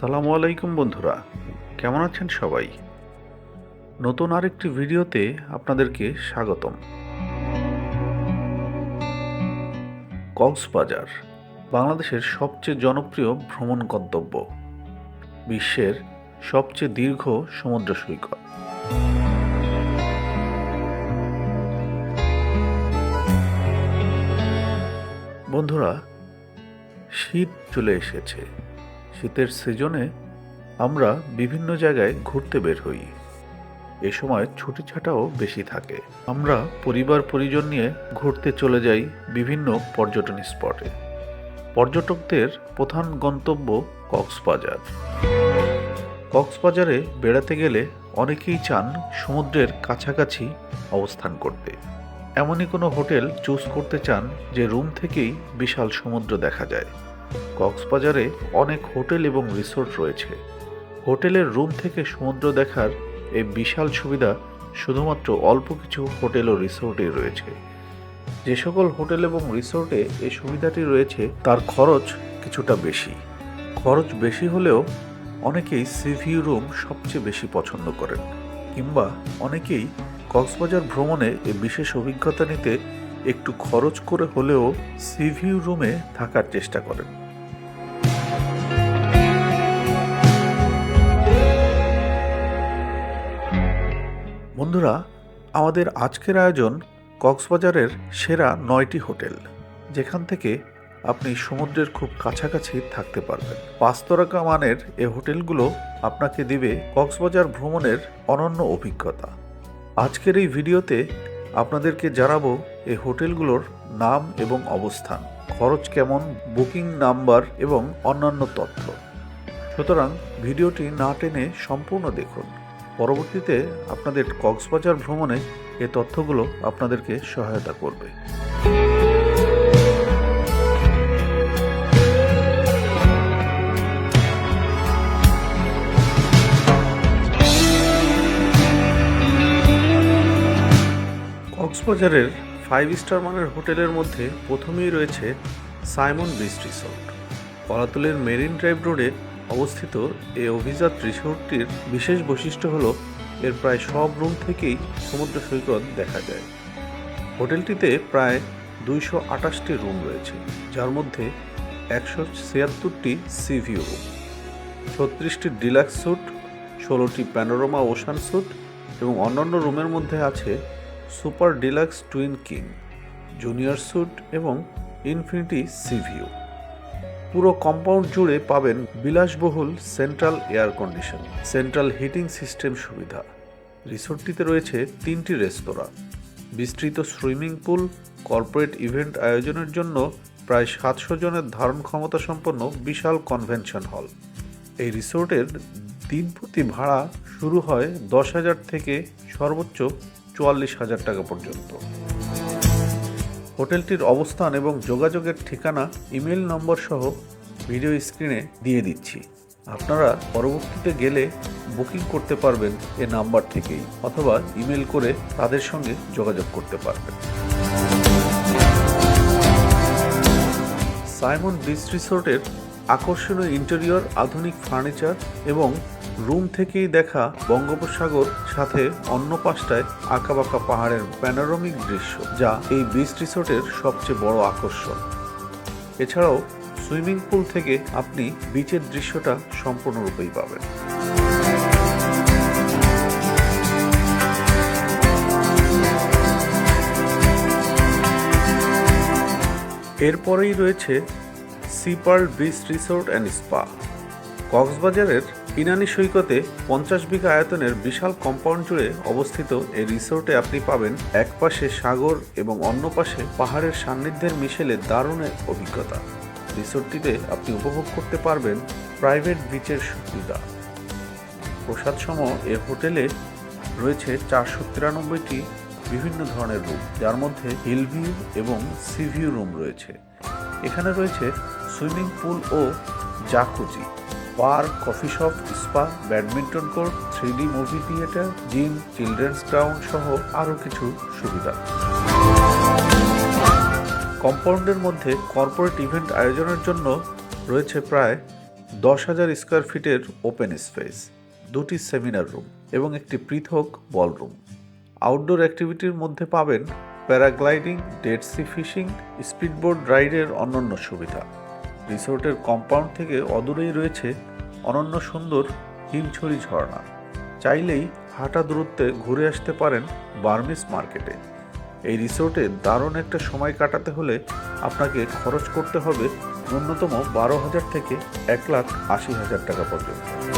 আসসালামু আলাইকুম বন্ধুরা। কেমন আছেন সবাই? নতুন আরেকটি ভিডিওতে আপনাদেরকে স্বাগতম। কক্সবাজার বাংলাদেশের সবচেয়ে জনপ্রিয় ভ্রমণ গন্তব্য। বিশ্বের সবচেয়ে দীর্ঘ সমুদ্র সৈকত। বন্ধুরা, শীত চলে এসেছে। শীতের সিজনে আমরা বিভিন্ন জায়গায় ঘুরতে বের হই। এ সময় ছুটি ছাটাও বেশি থাকে। আমরা পরিবার পরিজন নিয়ে ঘুরতে চলে যাই বিভিন্ন পর্যটন স্পটে। পর্যটকদের প্রধান গন্তব্য কক্সবাজার। কক্সবাজারে বেড়াতে গেলে অনেকেই চান সমুদ্রের কাছাকাছি অবস্থান করতে। এমনই কোনো হোটেল চুজ করতে চান যে রুম থেকেই বিশাল সমুদ্র দেখা যায়। কক্সবাজারে অনেক হোটেল এবং রিসোর্ট রয়েছে। হোটেলের রুম থেকে সমুদ্র দেখার এই বিশাল সুবিধা শুধুমাত্র অল্প কিছু হোটেল ও রিসোর্টেই রয়েছে। যে সকল হোটেল এবং রিসোর্টে এই সুবিধাটি রয়েছে, তার খরচ কিছুটা বেশি। খরচ বেশি হলেও অনেকেই সিভিউ রুম সবচেয়ে বেশি পছন্দ করেন, কিংবা অনেকেই কক্সবাজার ভ্রমণে এই বিশেষ অভিজ্ঞতা নিতে একটু খরচ করে হলেও সিভিউ রুমে থাকার চেষ্টা করেন। বন্ধুরা, আমাদের আজকের আয়োজন কক্সবাজারের সেরা নয়টি হোটেল, যেখান থেকে আপনি সমুদ্রের খুব কাছাকাছি থাকতে পারবেন। পাঁচতরকা মানের এ হোটেলগুলো আপনাকে দিবে কক্সবাজার ভ্রমণের অনন্য অভিজ্ঞতা। আজকের এই ভিডিওতে আপনাদেরকে জানাব এই হোটেলগুলোর নাম এবং অবস্থান, খরচ কেমন, বুকিং নাম্বার এবং অন্যান্য তথ্য। সুতরাং ভিডিওটি না টেনে সম্পূর্ণ দেখুন। পরবর্তীতে আপনাদের কক্সবাজার ভ্রমণে এ তথ্যগুলো আপনাদেরকে সহায়তা করবে। কক্সবাজারের ফাইভ স্টার মানের হোটেলের মধ্যে প্রথমেই রয়েছে সাইমন বিচ রিসোর্ট কলাতলের মেরিন ড্রাইভ রোডে অবস্থিত এই অভিজাত রিসোর্টটির বিশেষ বৈশিষ্ট্য হল এর প্রায় সব রুম থেকেই সমুদ্র সৈকত দেখা যায়। হোটেলটিতে প্রায় দুইশো আটাশটি রুম রয়েছে, যার মধ্যে একশো ছিয়াত্তরটি সিভিউ রুম, ছত্রিশটি ডিলাক্স স্যুট, ষোলোটি প্যানোরোমা ওশান স্যুট এবং অন্যান্য রুমের মধ্যে আছে super deluxe twin king, junior suite এবং ইনফিনিটি সিভিউ পুরো কম্পাউন্ড জুড়ে পাবেন বিলাসবহুল central air condition central heating system সুবিধা। রিসোর্টটিতে রয়েছে তিনটি রেস্তোরাঁ। বিস্তৃত সুইমিং পুল কর্পোরেট ইভেন্ট আয়োজনের জন্য প্রায় সাতশো জনের ধারণ ক্ষমতা সম্পন্ন বিশাল কনভেনশন হল এই রিসোর্টের দিন প্রতি ভাড়া শুরু হয় দশ হাজার থেকে সর্বোচ্চ চুয়াল্লিশ হাজার টাকা পর্যন্ত। হোটেলটির অবস্থান এবং যোগাযোগের ঠিকানা, ইমেল নম্বর সহ ভিডিও স্ক্রিনে দিয়ে দিচ্ছি। আপনারা পরবর্তীতে গেলে বুকিং করতে পারবেন এ নাম্বার থেকেই, অথবা ইমেল করে তাদের সঙ্গে যোগাযোগ করতে পারবেন। সাইমন বিচ রিসোর্টের আকর্ষণীয় ইন্টেরিয়র, আধুনিক ফার্নিচার এবং রুম থেকেই দেখা বঙ্গোপসাগর সাথে অন্য পাশটায় আঁকাবাঁকা পাহাড়ের প্যানোরামিক দৃশ্য, যা এই বিচ রিসোর্টের সবচেয়ে বড় আকর্ষণ। এছাড়াও সুইমিং পুল থেকে আপনি বিচের দৃশ্যটা সম্পূর্ণরূপেই পাবেন। এরপরেই রয়েছে Sea Pearl beach resort and spa কক্সবাজারের ইনানি সৈকতে পঞ্চাশ বিঘা আয়তনের বিশাল কম্পাউন্ড জুড়ে অবস্থিত এই রিসোর্টে আপনি পাবেন এক পাশে সাগর এবং অন্য পাশে পাহাড়ের সান্নিধ্যের মিশেলে দারুণ এক অভিজ্ঞতা। রিসোর্টটিতে আপনি উপভোগ করতে পারবেন প্রাইভেট বিচের সুবিধা। প্রসাদ সম এ হোটেলে রয়েছে চারশো তিরানব্বইটি বিভিন্ন ধরনের রুম, যার মধ্যে হিল ভিউ এবং সি ভিউ রুম রয়েছে। এখানে রয়েছে সুইমিং পুল ও jacuzzi. Park coffee shop spa badminton court three D movie theatre gym children's ground সহ আরও কিছু সুবিধা। কম্পাউন্ডের মধ্যে কর্পোরেট ইভেন্ট আয়োজনের জন্য রয়েছে প্রায় দশ হাজার স্কোয়ার ফিটের ওপেন স্পেস দুটি সেমিনার রুম এবং একটি পৃথক বলরুম আউটডোর অ্যাক্টিভিটির মধ্যে পাবেন paragliding deep sea fishing speedboat রাইডের অন্যান্য সুবিধা। রিসোর্টের কম্পাউন্ড থেকে অদূরেই রয়েছে অনন্য সুন্দর হিমছড়ি ঝর্ণা। চাইলেই হাঁটা দূরত্বে ঘুরে আসতে পারেন বার্মিস মার্কেটে। এই রিসোর্টে দারুণ একটা সময় কাটাতে হলে আপনাকে খরচ করতে হবে ন্যূনতম বারো হাজার থেকে এক লাখ আশি হাজার টাকা পর্যন্ত।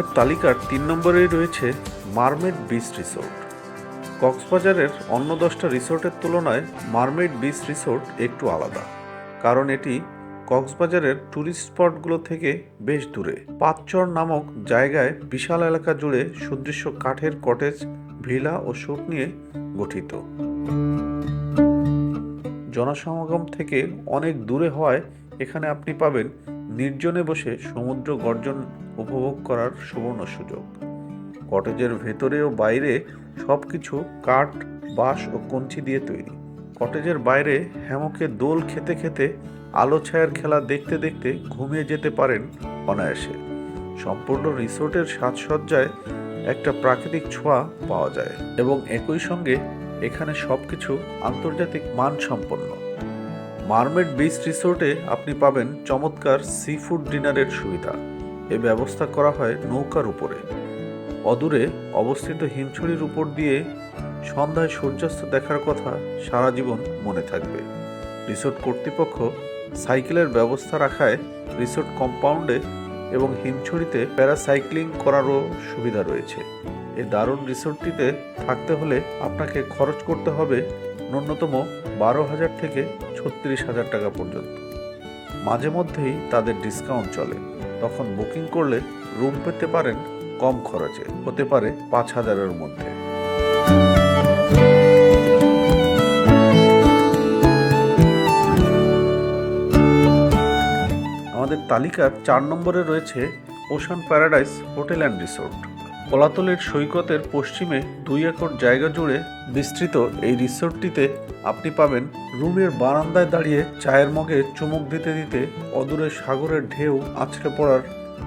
আমাদের তালিকার তিন নম্বরেই রয়েছে মারমেড বিচ রিসোর্ট। কক্সবাজারের অন্য দশটা রিসোর্টের তুলনায় মারমেড বিচ রিসোর্ট একটু আলাদা, কারণ এটি কক্সবাজারের ট্যুরিস্ট স্পটগুলো থেকে বেশ দূরে। পাঁচচর নামক জায়গায় বিশাল এলাকা জুড়ে সুদৃশ্য কাঠের কটেজ, ভিলা ও শুট নিয়ে গঠিত। জনসমাগম থেকে অনেক দূরে হওয়ায় এখানে আপনি পাবেন নির্জনে বসে সমুদ্র গর্জন উপভোগ করার সুবর্ণ সুযোগ। কটেজের ভেতরে ও বাইরে সব কিছু কাঠ, বাঁশ ও কঞ্চি দিয়ে তৈরি। কটেজের বাইরে হ্যামকে দোল খেতে খেতে আলো ছায়ার খেলা দেখতে দেখতে ঘুমিয়ে যেতে পারেন অনায়াসে। সম্পূর্ণ রিসোর্টের সাজসজ্জায় একটা প্রাকৃতিক ছোঁয়া পাওয়া যায় এবং একই সঙ্গে এখানে সবকিছু আন্তর্জাতিক মানসম্পন্ন। মারমেড বিচ রিসোর্টে আপনি পাবেন চমৎকার সি ফুড ডিনারের সুবিধা। এ ব্যবস্থা করা হয় নৌকার উপরে। অদূরে অবস্থিত হিমছড়ির উপর দিয়ে সন্ধ্যায় সূর্যাস্ত দেখার কথা সারা জীবন মনে থাকবে। রিসোর্ট কর্তৃপক্ষ সাইকেলের ব্যবস্থা রাখায় রিসোর্ট কম্পাউন্ডে এবং হিমছড়িতে প্যারাসাইক্লিং করারও সুবিধা রয়েছে। এই দারুণ রিসোর্টটিতে থাকতে হলে আপনাকে খরচ করতে হবে ন্যূনতম বারো হাজার থেকে ছত্রিশ হাজার টাকা পর্যন্ত। মাঝে মধ্যেই তাদের ডিসকাউন্ট চলে। তখন বুকিং করলে রুম পেতে পারেন কম খরচে, হতে পারে পাঁচ হাজারের মধ্যে। আমাদের তালিকার চার নম্বরে রয়েছে Ocean Paradise hotel and resort. কলাতলের সৈকতের পশ্চিমে দুই একর জায়গা জুড়ে বিস্তৃত এই রিসোর্টটিতে আপনি পাবেন রুমের বারান্দায় দাঁড়িয়ে চায়ের মগে চুমুক দিতে দিতে অদূরে সাগরের ঢেউ আছড়ে পড়ার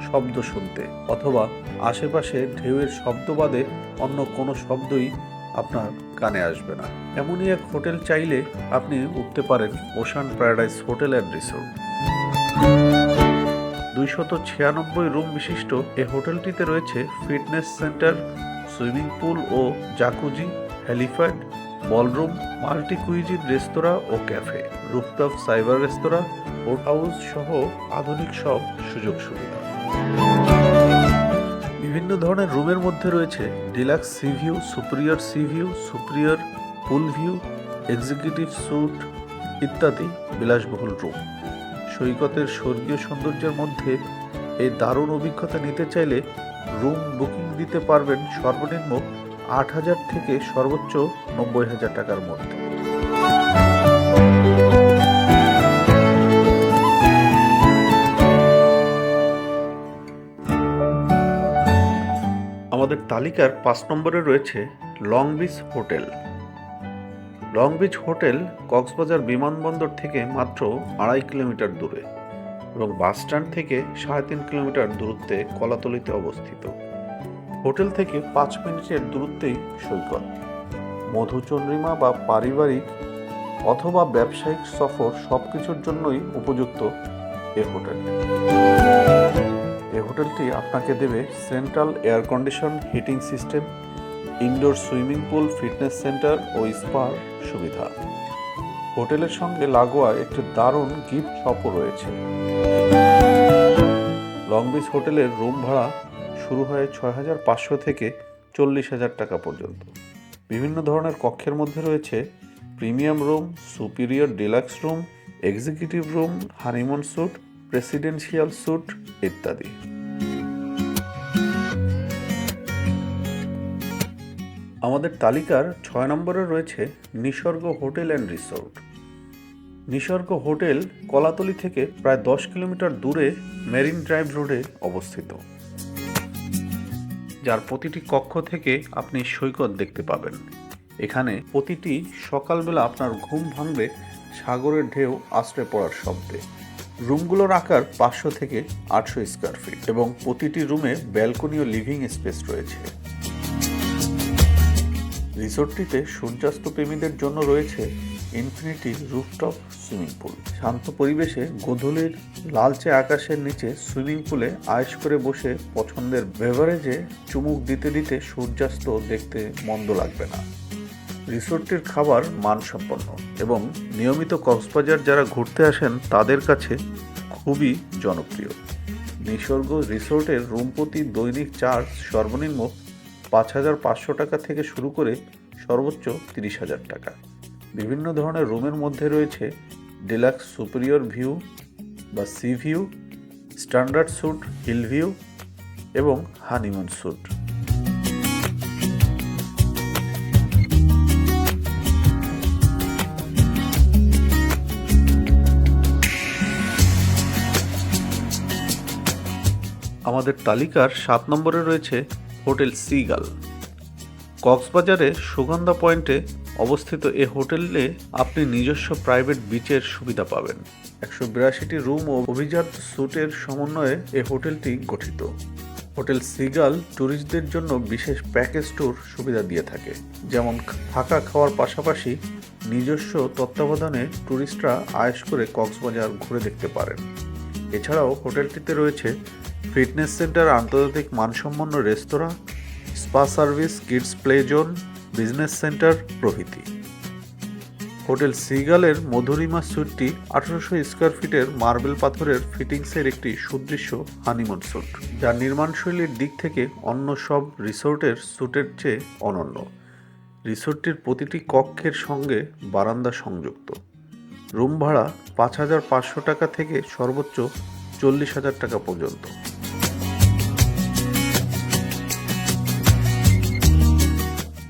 শব্দ শুনতে, অথবা আশেপাশে ঢেউয়ের শব্দ বাদে অন্য কোনো শব্দই আপনার কানে আসবে না। এমনই এক হোটেল চাইলে আপনি উঠতে পারেন Ocean Paradise hotel and resort. দুইশত ছিয়ানব্বই রুম বিশিষ্ট এই হোটেলটিতে রয়েছে ফিটনেস সেন্টার, সুইমিং পুল ও jacuzzi, helipad, ballroom multi cuisine restaurant ও cafe, rooftop, cyber restaurant boat house সহ আধুনিক সব সুযোগ সুবিধা। বিভিন্ন ধরনের রুমের মধ্যে রয়েছে deluxe sea view, superior sea view, superior pool view, executive suite ইত্যাদি বিলাসবহুল রুম। সৈকতের স্বর্গীয় সৌন্দর্যের মধ্যে এই দারুণ অভিজ্ঞতা নিতে চাইলে রুম বুকিং দিতে পারবেন সর্বনিম্ন আট হাজার থেকে সর্বোচ্চ নব্বই হাজার টাকার মধ্যে। আমাদের তালিকার পাঁচ নম্বরে রয়েছে Long Beach hotel Long Beach hotel Cox's Bazar বিমানবন্দর থেকে মাত্র আড়াই কিলোমিটার দূরে এবং বাস স্ট্যান্ড থেকে সাড়ে তিন কিলোমিটার দূরত্বে কলাতলিতে অবস্থিত। হোটেল থেকে পাঁচ মিনিটের দূরত্বেই সৈকত। মধুচন্দ্রিমা বা পারিবারিক অথবা ব্যবসায়িক সফর সব কিছুর জন্যই উপযুক্ত এ হোটেল। এ হোটেলটি আপনাকে দেবে central air condition heating system indoor swimming pool, fitness centre ও স্পার সুবিধা। হোটেলের সঙ্গে লাগোয়া একটি দারুণ গিফট শপও রয়েছে। লং বিচ হোটেলের রুম ভাড়া শুরু হয় ছয় হাজার পাঁচশো থেকে চল্লিশ হাজার টাকা পর্যন্ত। বিভিন্ন ধরনের কক্ষের মধ্যে রয়েছে premium room, superior deluxe room, executive room, honeymoon suite presidential suite ইত্যাদি। আমাদের তালিকার ছয় নম্বরে রয়েছে Nisorgo hotel and resort. Nisorgo hotel Kolatoli থেকে প্রায় দশ কিলোমিটার দূরে মেরিন ড্রাইভ রোডে অবস্থিত। যার প্রতিটি কক্ষ থেকে আপনি সৈকত দেখতে পাবেন। এখানে প্রতিটি সকালবেলা আপনার ঘুম ভাঙবে, সাগরের ঢেউ আশ্রয় পড়ার শব্দে। রুমগুলোর আকার পাঁচশো থেকে আটশো স্কোয়ার ফিট এবং প্রতিটি রুমে ব্যালকনি ও লিভিং স্পেস রয়েছে। রিসোর্টটিতে সূর্যাস্ত প্রেমীদের জন্য রয়েছে ইনফিনিটি রুফটপ সুইমিং পুল। শান্ত পরিবেশে গোধূলির লালচে আকাশের নিচে সুইমিং পুলে আয়েশ করে বসে পছন্দের বেভারেজে চুমুক দিতে দিতে সূর্যাস্ত দেখতে মন্দ লাগবে না। রিসোর্টটির খাবার মানসম্পন্ন এবং নিয়মিত কক্সবাজার যারা ঘুরতে আসেন তাদের কাছে খুবই জনপ্রিয়। নিসর্গ রিসোর্টের রুম প্রতি দৈনিক চার্জ সর্বনিম্ন পাঁচ হাজার পাঁচশো টাকা থেকে শুরু করে সর্বোচ্চ তিরিশ হাজার টাকা। বিভিন্ন ধরনের রুমের মধ্যে রয়েছে ডিলাক্স সুপিরিয়র ভিউ বা sea view, standard suite, hill view এবং হানিমুন স্যুট। আমাদের তালিকার সাত নম্বরে রয়েছে হোটেল সিগাল। কক্সবাজারে সুগন্ধা পয়েন্টে অবস্থিত এ হোটেলে আপনি নিজস্ব প্রাইভেট বিচের সুবিধা পাবেন। একশো বিরাশিটি রুম ও অভিজাত স্যুটের সমন্বয়ে এ হোটেলটি গঠিত। হোটেল সিগাল ট্যুরিস্টদের জন্য বিশেষ প্যাকেজ ট্যুর সুবিধা দিয়ে থাকে, যেমন থাকা খাওয়ার পাশাপাশি নিজস্ব তত্ত্বাবধানে ট্যুরিস্টরা আয়েশ করে কক্সবাজার ঘুরে দেখতে পারেন। এছাড়াও হোটেলটিতে রয়েছে ফিটনেস সেন্টার, আন্তর্জাতিক মানসম্পন্ন রেস্তোরাঁ, spa service, kids play zone, business centre প্রভৃতি। হোটেল সিগালের মধুরিমা স্যুটটি আঠারোশো স্কোয়ার ফিটের মার্বেল পাথরের ফিটিংসের একটি সুদৃশ্য হানিমুন স্যুট যা নির্মাণশৈলীর দিক থেকে অন্য সব রিসোর্টের স্যুটের চেয়ে অনন্য। রিসোর্টটির প্রতিটি কক্ষের সঙ্গে বারান্দা সংযুক্ত। রুম ভাড়া পাঁচ হাজার পাঁচশো টাকা থেকে সর্বোচ্চ চল্লিশ হাজার টাকা পর্যন্ত।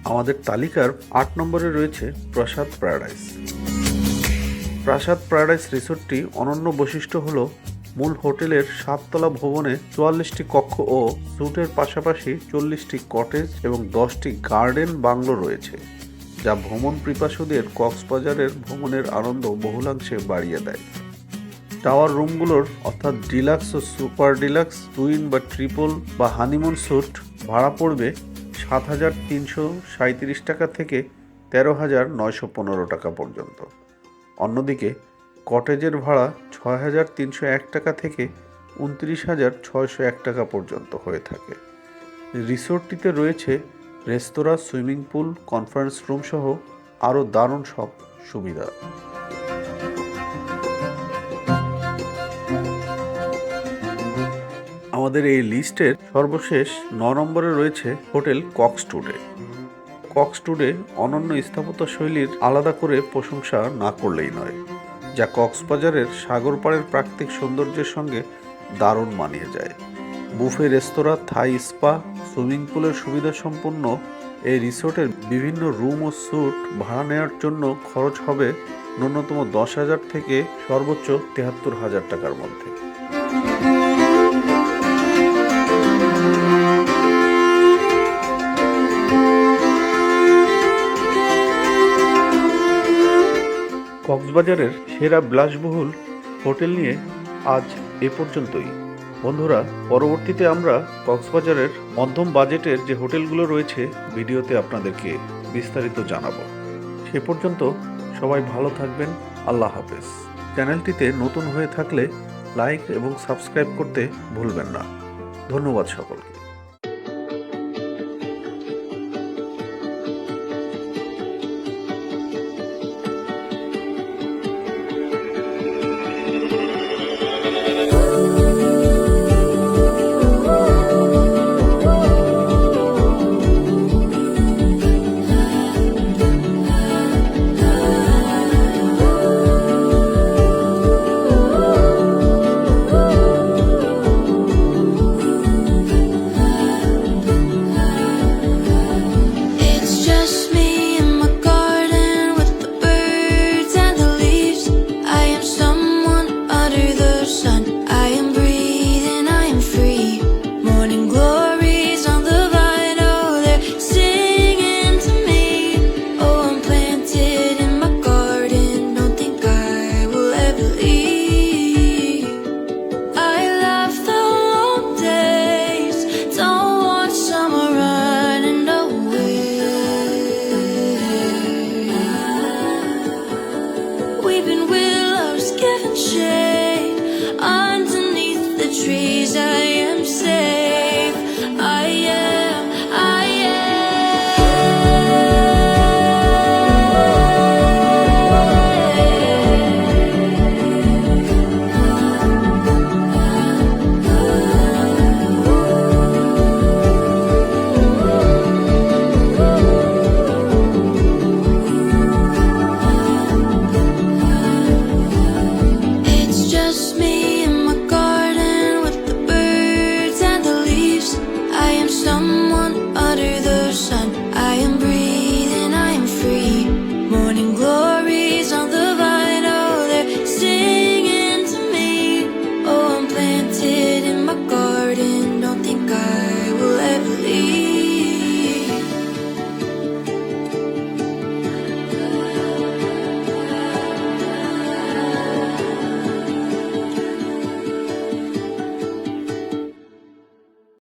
আমাদের তালিকার আট নম্বরে রয়েছে প্রাসাদ প্যারাডাইস। প্রাসাদ প্যারাডাইস রিসোর্টটি অনন্য বৈশিষ্ট্য হল মূল হোটেলের সাততলা ভবনে চুয়াল্লিশটি কক্ষ ও স্যুটের পাশাপাশি চল্লিশটি কটেজ এবং দশটি গার্ডেন বাংলো রয়েছে, যা ভ্রমণ পিপাসুদের কক্সবাজারের ভ্রমণের আনন্দ বহুলাংশে বাড়িয়ে দেয়। টাওয়ার রুমগুলোর অর্থাৎ ডিলাক্স ও সুপার ডিলাক্স টুইন বা ট্রিপল বা হানিমুন স্যুট ভাড়া পড়বে সাত হাজার তিনশো সাঁত্রিশ টাকা থেকে তেরো হাজার নয়শো পনেরো টাকা পর্যন্ত। অন্যদিকে কটেজের ভাড়া ছয় হাজার তিনশো এক টাকা থেকে উনত্রিশ হাজার ছয়শো এক টাকা পর্যন্ত হয়ে থাকে। রিসোর্টটিতে রয়েছে restaurant, swimming pool, conference room সহ আরও দারুণ সব সুবিধা। আমাদের এই লিস্টের সর্বশেষ ন নম্বরে রয়েছে হোটেল কক্সটুডে। কক্সটুডে অনন্য স্থাপত্য শৈলীর আলাদা করে প্রশংসা না করলেই নয়, যা কক্সবাজারের সাগর পাড়ের প্রাকৃতিক সৌন্দর্যের সঙ্গে দারুণ মানিয়ে যায়। Buffet restaurant, Thai spa, swimming পুলের সুবিধা সম্পন্ন এই রিসোর্টের বিভিন্ন রুম ও স্যুট ভাড়া নেওয়ার জন্য খরচ হবে ন্যূনতম দশ হাজার থেকে সর্বোচ্চ তেহাত্তর হাজার টাকার মধ্যে। কক্সবাজারের সেরা বিলাসবহুল হোটেল নিয়ে আজ এ পর্যন্তই। বন্ধুরা, পরবর্তীতে আমরা কক্সবাজারের মধ্যম বাজেটের যে হোটেলগুলো রয়েছে, ভিডিওতে আপনাদেরকে বিস্তারিত জানাব। সে পর্যন্ত সবাই ভালো থাকবেন, আল্লাহ হাফেজ। চ্যানেলটিতে নতুন হয়ে থাকলে লাইক এবং সাবস্ক্রাইব করতে ভুলবেন না। ধন্যবাদ সকলকে। Bye. I am safe.